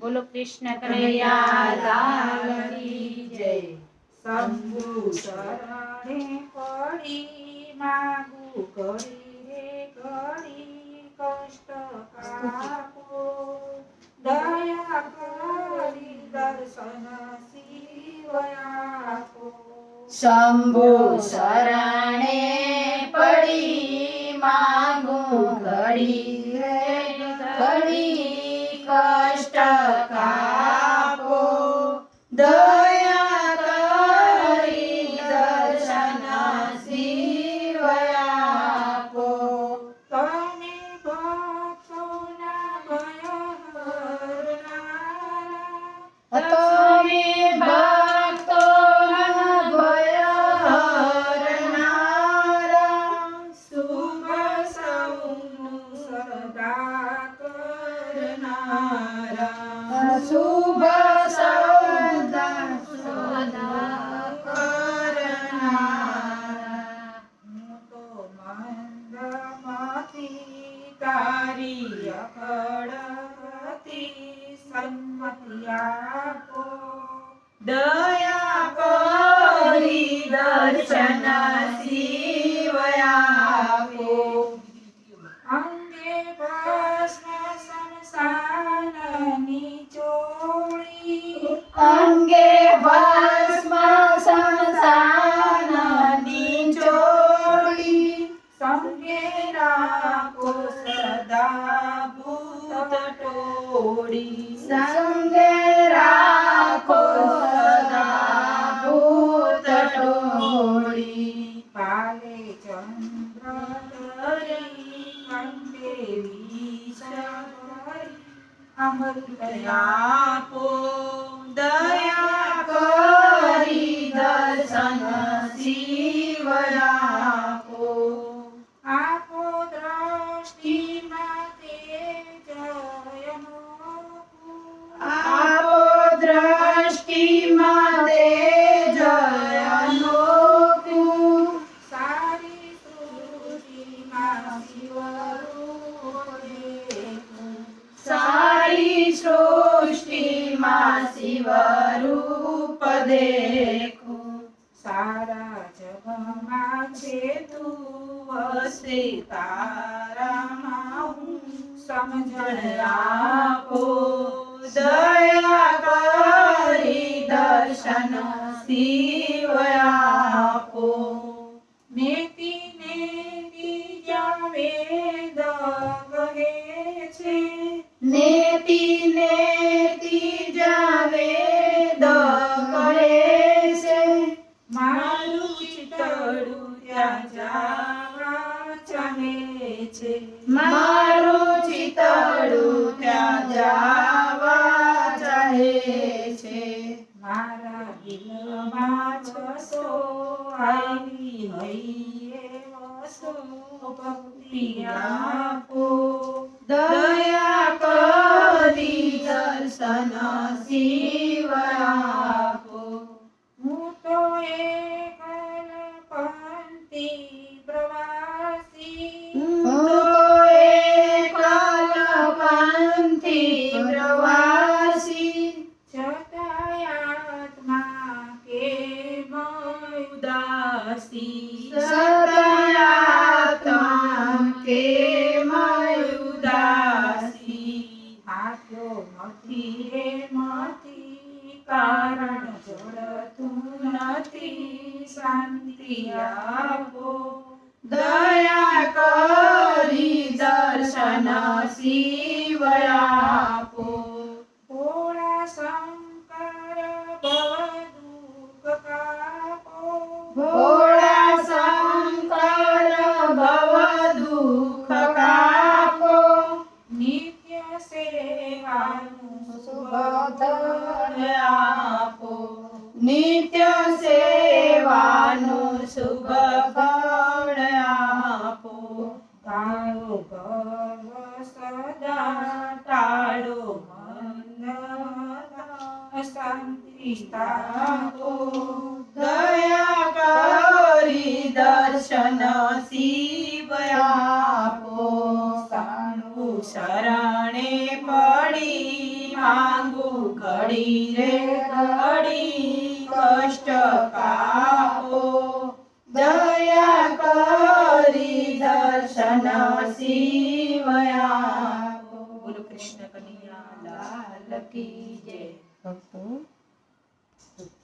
બોલો કૃષ્ણ કનૈયા લાલ લાલની જય. શંભુ શરણે પડી માગુ કરી રે કરી કષ્ટ કાપો. દયા કરી દર્શન શિવયાપો શંભુ શરણે પડી માગુ કરી રે ઘડી કરનારા શુભ સૌદા સદા કરનારા હું તો મંદમતી તારી અકળતી સંમતિ આપો દયા કરી સંગે રાખો સદા ભૂત ટોળી સંગે રાખો સદા ભૂત ટોળી પાલે ચંદ્ર કંઠે વિષ ભરી અમૃત આપો દયા કરી દર્શન શિવયાપો શિવરૂપ દેખું સારા જગમાં છે તું વસે તારામાં હું સમજણ આપો. દયા કરી દર્શન શિવયાપો નેતિ નેતિ જ્યાં વેદ કહે છે. નેતિ છે. મારું ચિતડું ત્યાં જાવા ચાહે છે. મારા દિલમાં છસો આવી હૈયે વસો. ભક્તિ આપો. દયા ઉદાસી સતયાત્મા કે ઉદાસી થાક્યો નથી રે નથી કારણ જડતું નથી શાંતિ આપો દયા કરી દર્શન શિવયાપો ભોળા શંકર ભવ દુઃખ કાપો સુબોધન આપો. નિત્ય સેવાનું શુભ ફળ આપો. ગાળો ગર્વ સદા ટાળો મન શાંતિ સ્થાપો માંગુ ઘડી રે ઘડી કષ્ટ કાપો દયા કરી દર્શન શિવયા બોલો કૃષ્ણ કનૈયા લાલ કી જય